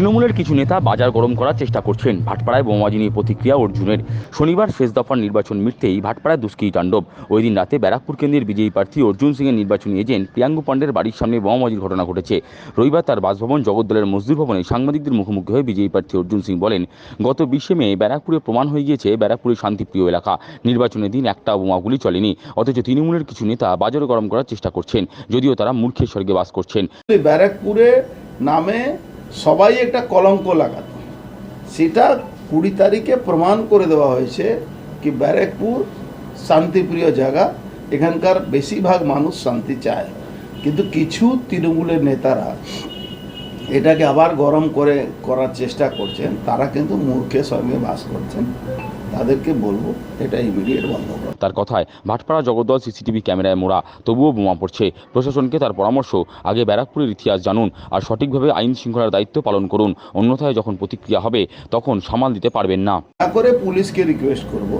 তৃণমূলের কিছু নেতা বাজার গরম করার চেষ্টা করছেন। ভাটপাড়ায় বোমাবাজি নিয়ে প্রতিক্রিয়া অর্জুনের। শনিবার শেষ দফার নির্বাচন মিটতেই ভাটপাড়ায় দুষ্কৃতী তাণ্ডব। ওই দিন রাতে ব্যারাকপুর কেন্দ্রের বিজয়ী প্রার্থী অর্জুন সিংয়ের নির্বাচনী এজেন্ট প্রিয়াঙ্গু পাণ্ডের বাড়ির সামনে বোমাবাজির ঘটনা ঘটেছে। রবিবার তার বাসভবন জগদ্দলের মজদুর ভবনে সাংবাদিকদের মুখোমুখি হয়ে বিজয়ী প্রার্থী অর্জুন সিং বলেন, গত বিশে মে ব্যারাকপুরে প্রমাণ হয়ে গিয়েছে ব্যারাকপুরের শান্তিপ্রিয় এলাকা। নির্বাচনের দিন একটা বোমাগুলি চলেনি। অথচ তৃণমূলের কিছু নেতা বাজার গরম করার চেষ্টা করছেন। যদিও তারা মূর্খের স্বর্গে বাস করছেন। ব্যারাকপুরে নামে সবাই একটা কলঙ্ক লাগাত। সেটা কুড়ি তারিখে প্রমাণ করে দেওয়া হয়েছে কি ব্যারেকপুর শান্তিপ্রিয় জায়গা, এখানকার বেশিরভাগ মানুষ শান্তি চায়। কিন্তু কিছু তৃণমূলের নেতারা এটাকে আবার গরম করে করার চেষ্টা করছেন তারা কিন্তু মূর্খের সঙ্গে বাস করছেন। তাদেরকে বলব এটা ইমিডিয়েট বন্ধ করো। তার কথায় ভাটপাড়া জগদ্দল সিসিটিভি ক্যামেরায় মোড়া তবুও বোমা পড়ছে। প্রশাসনকে তার পরামর্শ আগে ব্যারাকপুরের ইতিহাস জানুন আর সঠিকভাবে আইন শৃঙ্খলার দায়িত্ব পালন করুন। অন্যথায় যখন প্রতিক্রিয়া হবে তখন সামাল দিতে পারবেন না। না করে পুলিশকে রিকোয়েস্ট করব।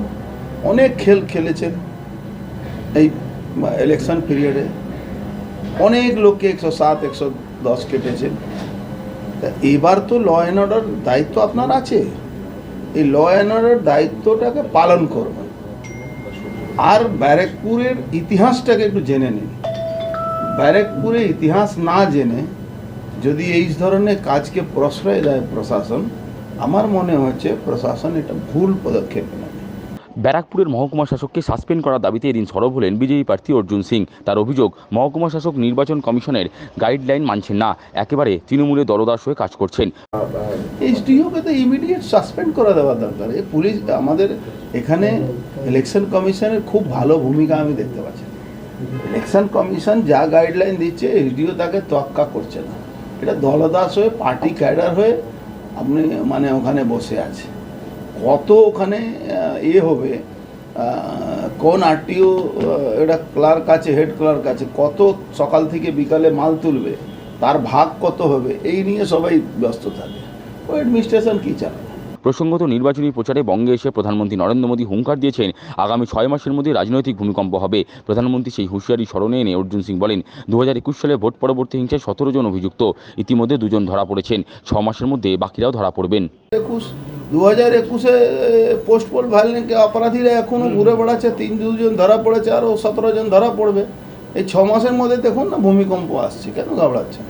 অনেক খেল খেলেছেন এই ইলেকশন পিরিয়ডে অনেক লোককে একশো সাত একশো দশ কেটেছেন। তা এবার তো ল অ্যান্ড অর্ডার দায়িত্ব আপনার আছে। এই ল অ্যান্ড অর্ডার দায়িত্বটাকে পালন করবেন। আর ব্যারেকপুরের ইতিহাসটাকে একটু জেনে নিন। ব্যারেকপুরের ইতিহাস না জেনে যদি এই ধরনের কাজকে প্রশ্রয় দেয় প্রশাসন, আমার মনে হচ্ছে প্রশাসন এটা ভুল পদক্ষেপ ব্যারাকপুরের মহকুমা শাসককে সাসপেন্ড করার দাবিতে এদিন সরব হলেন বিজেপি প্রার্থী অর্জুন সিং। তার অভিযোগ, মহকুমা শাসক নির্বাচন কমিশনের গাইডলাইন মানছেন না, একেবারে তৃণমূলে দলদাস হয়ে কাজ করছেন। এইচডিওকে তো ইমিডিয়েট সাসপেন্ড করে দেওয়া দরকার। পুলিশ, আমাদের এখানে ইলেকশন কমিশনের খুব ভালো ভূমিকা আমি দেখতে পাচ্ছি। ইলেকশন কমিশন যা গাইডলাইন দিচ্ছে, এসডিও তাকে তোয়াক্কা করছে না। এটা দলদাস হয়ে পার্টি ক্যাডার হয়ে, আপনি মানে ওখানে বসে আছে। কত ওখানে ইয়ে হবে কোন আরটিও এটা ক্লার্ক আছে হেড ক্লার্ক আছে কত সকাল থেকে বিকালে মাল তুলবে তার ভাগ কত হবে এই নিয়ে সবাই ব্যস্ত থাকে। ও অ্যাডমিনিস্ট্রেশন কী চালাবে? প্রসঙ্গত নির্বাচনী প্রচারে বঙ্গে এসে প্রধানমন্ত্রী নরেন্দ্র মোদী হুঙ্কার দিয়েছেন আগামী ছয় মাসের মধ্যে রাজনৈতিক ভূমিকম্প হবে। প্রধানমন্ত্রী সেই হুঁশিয়ারি স্মরণে এনে অর্জুন সিং বলেন দু হাজার একুশ সালে ভোট পরবর্তী হিংসায় সতেরো জন অভিযুক্ত ইতিমধ্যে দুজন ধরা পড়েছেন ছ মাসের মধ্যে বাকিরাও ধরা পড়বেন। একুশ দু হাজার একুশে পোস্ট পোল ভাইলেন্টকে অপরাধীরা এখনও ঘুরে বেড়াচ্ছে তিন দুজন ধরা পড়েছে আরও সতেরো জন ধরা পড়বে। এই ছ মাসের মধ্যে দেখুন না ভূমিকম্প আসছে কেন ঘাবড়াচ্ছে?